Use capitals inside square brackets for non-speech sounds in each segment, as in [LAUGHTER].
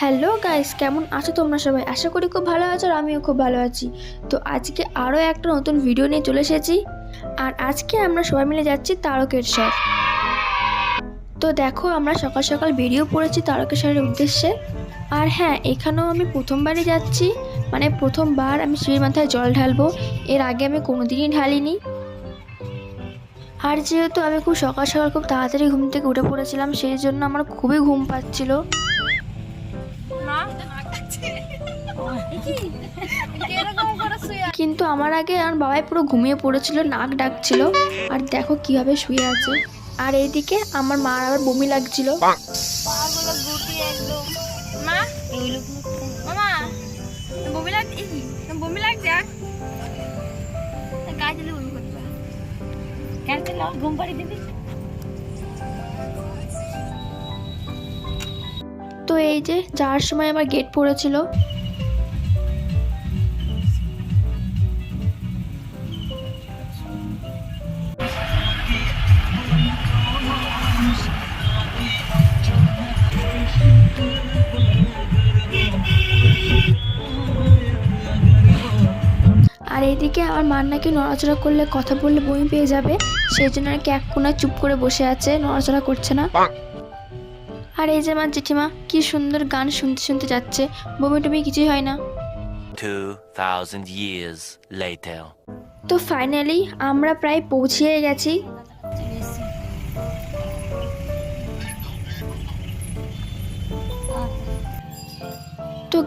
Hello guys, কেমন আছো তোমরা সবাই? আশা করি খুব ভালো আছো আর আমিও খুব ভালো আছি। তো আজকে আরও একটা নতুন ভিডিও নিয়ে চলে এসেছি। আর আজকে আমরা সবাই মিলে যাচ্ছি তারকেশ্বর তো দেখো, আমরা সকাল সকাল বেরিয়েও পড়েছি তারকেশ্বরের উদ্দেশ্যে। আর হ্যাঁ এখানেও আমি প্রথমবারই যাচ্ছি। মানে প্রথমবার আমি শিবের মাথায় জল ঢালবো। এর আগে আমি কোনোদিনই ঢালিনি। আর যেহেতু আমি খুব সকাল সকাল খুব তাড়াতাড়ি ঘুম থেকে উঠে পড়েছিলাম, সেই জন্য আমার খুবই ঘুম পাচ্ছিল। কিন্তু আমার আগে আমার বাবাই পুরো ঘুমিয়ে পড়েছিল নাক ডাকছিল। আর দেখো কীভাবে শুয়ে আছে। আর এইদিকে আমার মার আবার বমি লাগছিল। মা? আর ঘুম পাড়ি দিবি। তো এই যে যাওয়ার সময় আমার গেট পড়েছিল। আর আমার মার নাকি নড়াচড়া করলে কথা বললে বমি পেয়ে যাবে? সেই জন্য নাকি এক কোনায় চুপ করে বসে আছে নড়াচড়া করছে না? আর এই যে আমার জেঠিমা কি সুন্দর গান শুনতে শুনতে যাচ্ছে। বমি টমি কিছুই হয় না। 2000 years later. তো ফাইনালি আমরা প্রায় পৌঁছিয়ে গেছি।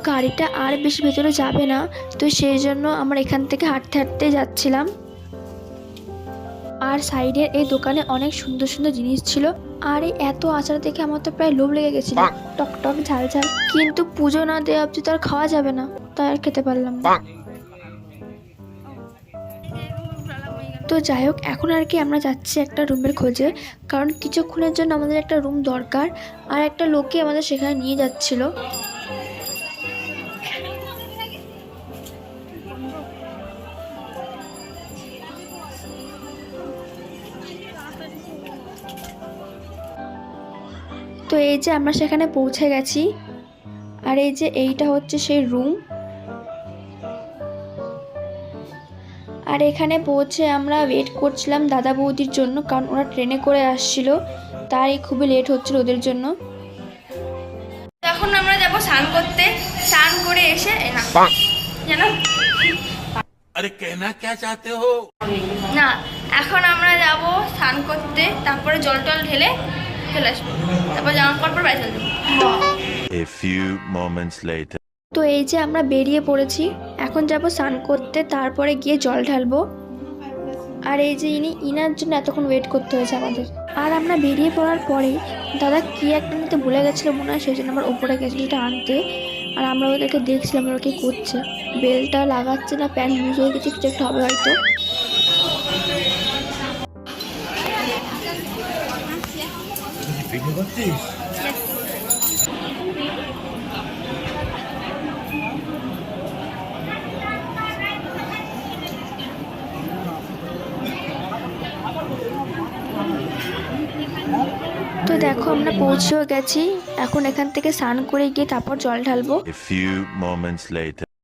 গাড়িটা আর বেশি ভেতরে যাবে না। তো সেই জন্য আমরা এখান থেকে হাঁটতে হাঁটতে যাচ্ছিলাম। আর সাইডের এই দোকানে অনেক সুন্দর সুন্দর জিনিস ছিল। আর এই এত আচার দেখে আমার তো প্রায় লোভ লেগে গেছিল। টক টক ঝাল ঝাল। কিন্তু পুজো না দেওয়া অব্দি তো আর খাওয়া যাবে না। তাই আর খেতে পারলাম না। তো যাই হোক এখন আর কি আমরা যাচ্ছি একটা রুমের খোঁজে। কারণ কিছুক্ষণের জন্য আমাদের একটা রুম দরকার। আর একটা লোককে আমাদের সেখানে নিয়ে যাচ্ছিল। এই যে আমরা সেখানে পৌঁছে গেছি। আর এই যে এইটা হচ্ছে সেই রুম আর এখানে পৌঁছে আমরা ওয়েট করছিলাম দাদা বৌদির জন্য কারণ ওরা ট্রেনে করে আসছিল তাই খুবই লেট হচ্ছিল ওদের জন্য। এখন আমরা যাব স্নান করতে। স্নান করে এসে না এখন আমরা যাব স্নান করতে তারপরে জল টল ঢেলে চলে আসব। তারপর জামা কাপড় বাড়ি চলে যাব। A few moments later. তো এই যে আমরা বেরিয়ে পড়েছি এখন যাব স্নান করতে তারপরে গিয়ে জল ঢালবো। আর এই যে ইনি ইনার জন্য এতক্ষণ ওয়েট করতে হয়েছে আমাদের। আর আমরা বেরিয়ে পড়ার পরে দাদা কি একটা নিতে ভুলে গেছিল মনে হয় সেই জন্য আমার ওপরে গেছিল এটা আনতে। আর আমরা ওদেরকে দেখছিলাম ওরা কি করছে। বেলটা লাগাচ্ছে না প্যান্ট লুজ হয়ে গেছে কিছু একটা হবে হয়তো। তো দেখো আমরা পৌঁছেও গেছি। এখন এখান থেকে স্নান করে গিয়ে তারপর জল ঢালবো.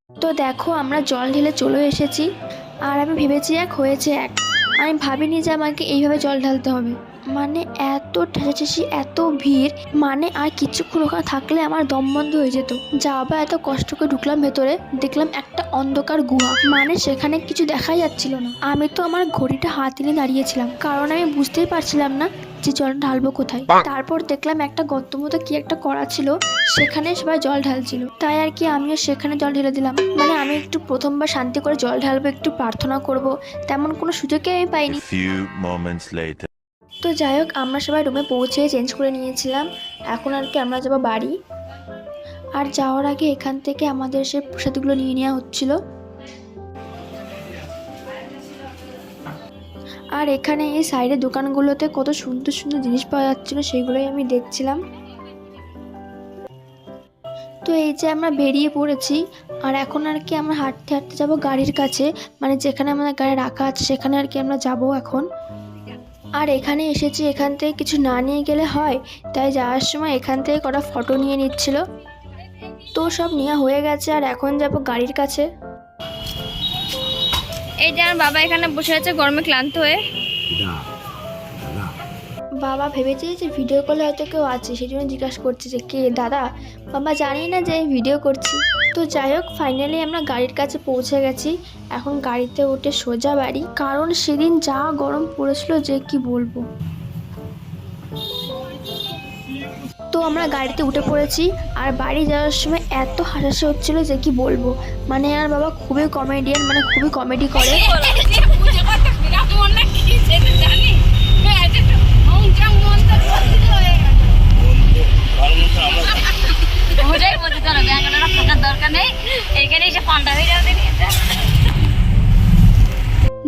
তো দেখো আমরা জল ঢেলে চলে এসেছি। আর আমি ভেবেছি এক হয়েছে এক। আমি ভাবিনি যে আমাকে এইভাবে জল ঢালতে হবে। মানে এত ঠেসাঠেসি এত ভিড় মানে আর কিছুক্ষণ ওখানে থাকলে আমার দম বন্ধ হয়ে যেত। যা বা এত কষ্ট করে ঢুকলাম ভেতরে দেখলাম একটা অন্ধকার গুহা মানে সেখানে কিছু দেখাই যাচ্ছিল না। আমি তো আমার ঘড়িটা হাতে নিয়ে দাঁড়িয়েছিলাম কারণ আমি বুঝতেই পারছিলাম না যে জল ঢালবো কোথায়। তারপর দেখলাম একটা গর্ত মতো কি একটা করা ছিল সেখানে সবাই জল ঢালছিল। তাই আর কি আমিও সেখানে জল ঢেলে দিলাম। মানে আমি একটু প্রথমবার শান্তি করে জল ঢালবো একটু প্রার্থনা করব তেমন কোনো সুযোগই আমি পাইনি। তো যাই হোক, আমরা সবাই রুমে পৌঁছে চেঞ্জ করে নিয়েছিলাম। এখন আর কি আমরা যাব বাড়ি। আর যাওয়ার আগে এখান থেকে আমাদের সে প্রসাদগুলো নিয়ে নেওয়া হচ্ছিল। আর এখানে এই সাইডের দোকানগুলোতে কত সুন্দর সুন্দর জিনিস পাওয়া যাচ্ছিল সেইগুলোই আমি দেখছিলাম। তো এই যে আমরা বেরিয়ে পড়েছি, আর এখন আর কি আমরা হাঁটতে হাঁটতে যাব গাড়ির কাছে। মানে যেখানে আমাদের গাড়ি রাখা আছে, সেখানে আর কি আমরা যাব এখন। আর এখানে এসেছি এখান থেকে কিছু না নিয়ে গেলে হয়। তাই যাওয়ার সময় এখান থেকে কটা ফটো নিয়ে নিচ্ছিল। তো সব নেওয়া হয়ে গেছে আর এখন যাব গাড়ির কাছে। এই যে আমার বাবা এখানে বসে আছে গরমে ক্লান্ত হয়ে। বাবা ভেবেছে যে ভিডিও কলে হয়তো কেউ আছে সেই জন্য জিজ্ঞাসা করছে যে কে? দাদা? বাবা জানি না যে আমি ভিডিও করছি। তো যাই হোক ফাইনালি আমরা গাড়ির কাছে পৌঁছে গেছি। এখন গাড়িতে উঠে সোজা বাড়ি কারণ সেদিন যা গরম পড়েছিল যে কি বলব। তো আমরা গাড়িতে উঠে পড়েছি আর বাড়ি যাওয়ার সময় এত হাসাহাসি হচ্ছিল যে কি বলব। মানে আর বাবা খুবই কমেডিয়ান মানে খুবই কমেডি করে বলতে চলো ব্যাঙ্গালোরে থাকার দরকার নেই। এখানে এসে পান্ডা হয়ে যাবে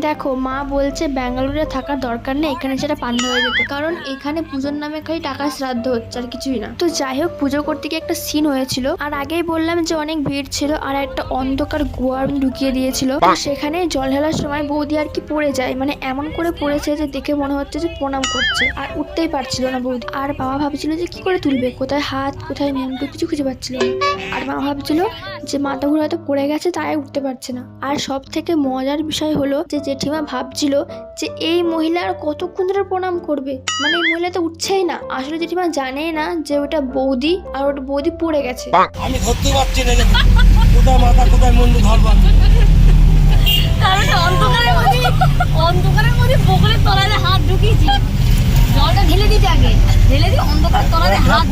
দেখো। মা বলছে ব্যাঙ্গালোরে থাকার দরকার নেই এখানে সেটা পান্ডা হয়ে যেতে। কারণ এখানে পুজোর নামে খালি টাকার শ্রাদ্ধ হচ্ছে আর কিছুই না। তো যাই হোক পুজো করতে গিয়ে একটা সিন হয়েছিল। আর আগেই বললাম যে অনেক ভিড় ছিল আর একটা অন্ধকার গুয়ার ঢুকিয়ে দিয়েছিল। তো সেখানে জল ঢালার সময় বৌদি আর কি পড়ে যায় মানে এমন করে পড়েছে যে দেখে মনে হচ্ছে যে প্রণাম করছে। আর উঠতেই পারছিল না বৌদি। আর বাবা ভাবছিল যে কি করে তুলবে কোথায় হাত কোথায় মুন্ডু কিছু খুঁজে পাচ্ছিল না। আর মা ভাবছিল যে মাথা ঘুরে হয়তো পড়ে গেছে তাই উঠতে পারছে না। আর সব থেকে মজার বিষয় হলো যে জেঠিমা ভাবছিল যে এই মহিলা আর কতক্ষণ ধরে প্রণাম করবে? মানে এই মহিলা তো উঠছেই না। আসলে জেঠিমা জানেই না যে ওটা বৌদি আর ওটা বৌদি পড়ে গেছে। আমি ধরতে পারছি না কোথায় মাথা কোথায় মুন্ডু ধরবো কারণ অন্ধকারের মধ্যে অন্ধকারের মধ্যে পুকুরের তলায় হাত ঢুকিয়েছি। জলটা ঢেলে দিতে আগে। ঢেলে দিয়ে অন্ধকারের তলায় হাত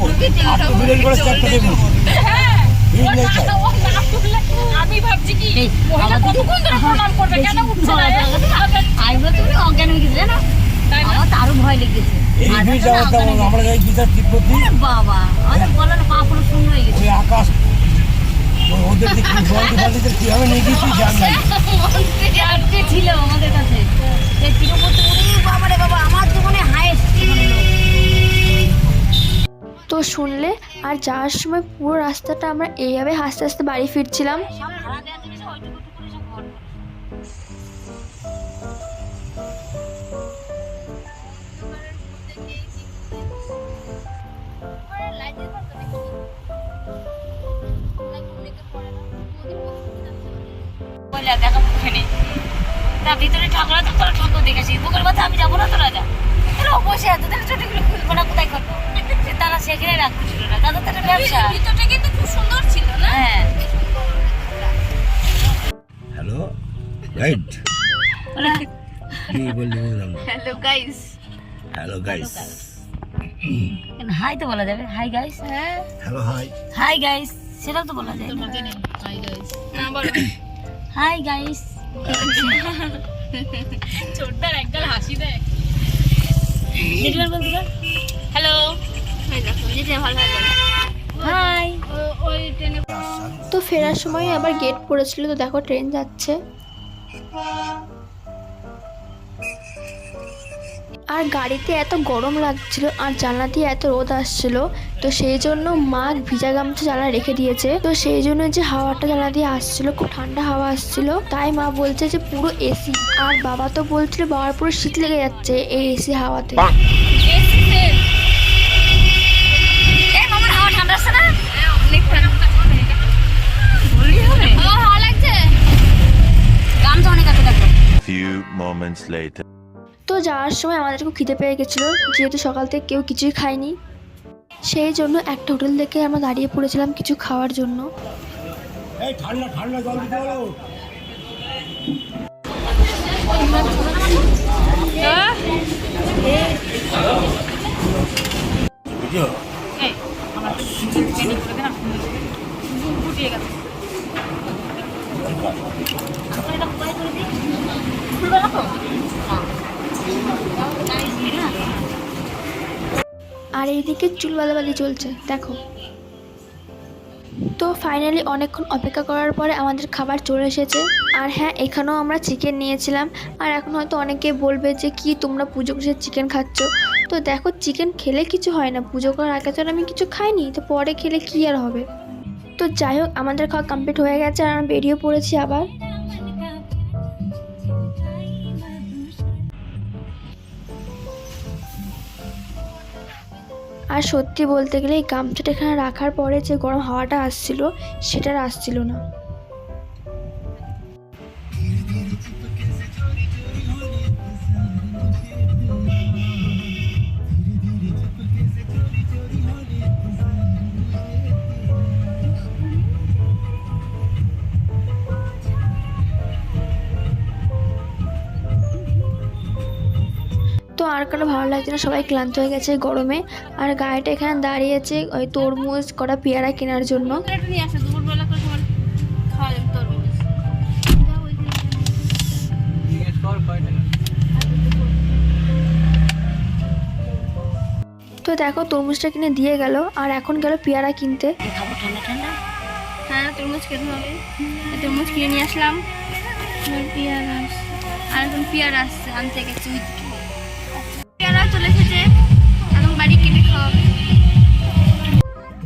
আমি ভাবছি কি মহিলা কতক্ষণ ধরে প্রণাম করবে? কেন উঠছে না বলছি তুমি অজ্ঞান হয়ে গেছিলে না? আমার তো আরও ভয় লেগেছে। এই ভিড় যাওয়ার তেমন আমরা যাই গীতার তিব্বতী বাবা আমাদের বলার পা পুরো শূন্য হয়ে গেছে। আকাশ। ওদের দিকে [LAUGHS] জান ছিল আমাদের কাছে। সেই তিরুপতি বাবা রে বাবা আমার জীবনে হাইস্ট শুনলে আর যাওয়ার সময় পুরো রাস্তাটা আমরা এইভাবে হাসতে হাসতে বাড়ি ফিরছিলাম। দেখো ওখানে তা ভিতরে ঠাকুর আছে। দেখেছি বুকের কথা আমি যাব না তোরা যা। তোরা অবশ্যই এত দিন ছোটগুলো খুলবো না, কোথায় করব সেখানে রাখতে ছিল না। তাদের তো একটা ব্যবসা। ভিতরটা কিন্তু খুব সুন্দর ছিল না? হ্যাঁ। হ্যালো? গাইড কি বললি hello guys hello guys hi তো বলা যাবে। হাই গাইস হ্যাঁ। হ্যালো হাই হাই গাইস সেটাও তো বলা যায়। না বলো। হাই গাইস ছোটটার একগাল হাসি দেয়। হ্যালো তো ফেরার সময় আবার গেট পড়েছিল, তো দেখো ট্রেন যাচ্ছে। আর গাড়িতে এত গরম লাগছিল, আর জানলা দিয়ে এত রোদ আসছিল, তো সেই জন্য মা ভিজা গামছা জানলা রেখে দিয়েছে। তো সেই জন্য যে হাওয়াটা জানলা দিয়ে আসছিল, খুব ঠান্ডা হাওয়া আসছিল, তাই মা বলছে যে পুরো এসি আর বাবা তো বলছিল বাবার পুরো শীত লেগে যাচ্ছে এই এসি হাওয়াতে। মামার হাওয়া ঠান্ডা আসছে না? অনেক ঠান্ডা বললি হবে ও ভালো লাগছে গামছা অনেক আছে দেখো Few moments later. তো যাওয়ার সময় আমাদের খুব খিদে পেয়ে গেছিল যেহেতু সকাল থেকে কেউ কিছুই খায়নি। সেই জন্য একটা হোটেল থেকে আমরা দাঁড়িয়ে পড়েছিলাম কিছু খাওয়ার জন্য। ঠান্ডা ঠান্ডা জল দিতে আর এইদিকে চুল বালাবালি চলছে দেখো। তো ফাইনালি অনেকক্ষণ অপেক্ষা করার পরে আমাদের খাবার চলে এসেছে। আর হ্যাঁ এখানেও আমরা চিকেন নিয়েছিলাম। আর এখন হয়তো অনেকে বলবে যে, কি তোমরা পুজো করে চিকেন খাচ্ছ? তো দেখো চিকেন খেলে কিছু হয় না। পুজো করার আগে তো আমি কিছু খাইনি, তো পরে খেলে কি আর হবে? তো যাই হোক, আমাদের খাওয়া কমপ্লিট হয়ে গেছে। আর আমি বেরিয়ে পড়েছি আবার। আর সত্যি বলতে গেলে এই গামছাটা এখানে রাখার পরে যে গরম হাওয়াটা আসছিল, সেটা আর আসছিল না। আর কারও ভালো লাগছে না সবাই ক্লান্ত হয়ে গেছে গরমে। আর গাড়িটা এখানে দাঁড়িয়েছে ওই তরমুজ কটা পেয়ারা কেনার জন্য। করে। তো দেখো তরমুজটা কিনে দিয়ে গেল আর এখন গেল পেয়ারা কিনতে। হ্যাঁ তরমুজ খেতে হবে। তরমুজ কিনে নিয়ে আসলাম। পেয়ারা আর এখন পেয়ারা আসছে আনতে গেছি চলে এসেছে। এখন বাড়ি কেটে খাওয়াবে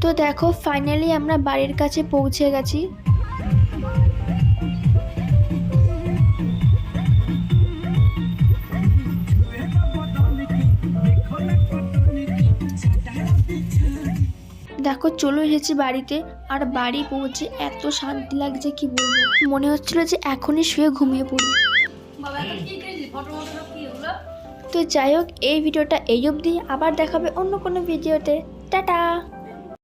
তো দেখো ফাইনালি আমরা বাড়ির কাছে পৌঁছে গেছি। দেখো চলে এসেছি বাড়িতে। আর বাড়ি পৌঁছে এত শান্তি লাগছে কি বলব? মনে হচ্ছিল যে এখনই শুয়ে ঘুমিয়ে পড়ি। বাবা কি তো যাই হোক এই ভিডিওটা এই অবধি। আবার দেখাবে অন্য কোনো ভিডিওতে। টাটা!